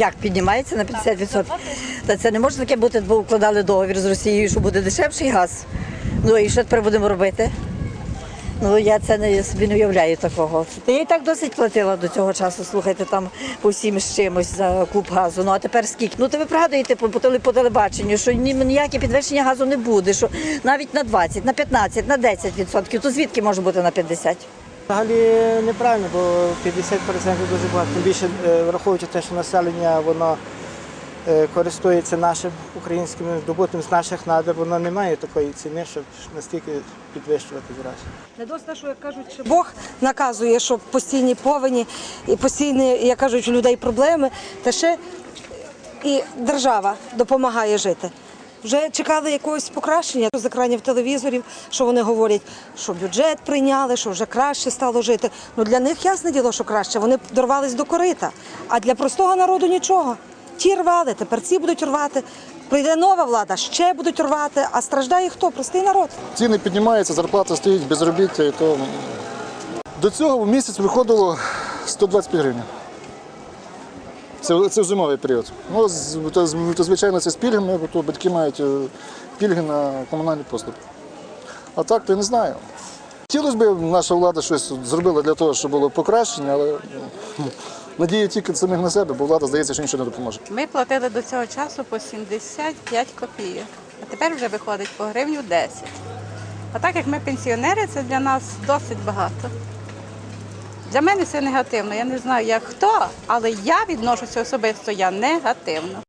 Як піднімається на 50%? Та це не може таке бути, бо укладали договір з Росією, що буде дешевший газ. Ну і що тепер будемо робити? Ну я це не собі не уявляю такого. Та я і так досить платила до цього часу. Слухайте, там по всім з чимось за куб газу. Ну а тепер скільки? Ну то ви пригадуєте по, по, телебаченню, що ні, ніяке підвищення газу не буде. Що навіть на 20, на 15, на 10 відсотків. То звідки може бути на 50? Взагалі неправильно, бо 50% дуже багато. Тим більше е, враховуючи те, що населення воно е, користується нашим українським добутим з наших надр, воно не має такої ціни, щоб настільки підвищувати зразу. Не досить, що як кажуть, що Бог наказує, що постійні повені і постійні, як кажуть, у людей проблеми, та ще і держава допомагає жити. Вже чекали якогось покращення з екранів телевізорів, що вони говорять, що бюджет прийняли, що вже краще стало жити. Ну для них ясне діло, що краще. Вони дорвались до корита. А для простого народу нічого. Ті рвали, тепер ці будуть рвати. Прийде нова влада, ще будуть рвати. А страждає хто? Простий народ. Ціни піднімаються, зарплата стоїть, безробіття, і то до цього в місяць виходило 125 гривень. Це, це зимовий період. Ну, то, то, звичайно, це з пільгами, то батьки мають е, пільги на комунальні послуги. А так, то я не знаю. Хотілося б, наша влада щось зробила для того, щоб було покращення, але м, надія тільки самих на себе, бо влада здається, що нічого не допоможе. Ми платили до цього часу по 75 копійок, а тепер вже виходить по гривню 10. А так як ми пенсіонери, це для нас досить багато. Для мене це негативно. Я не знаю, як хто, але я відношуся особисто я негативно.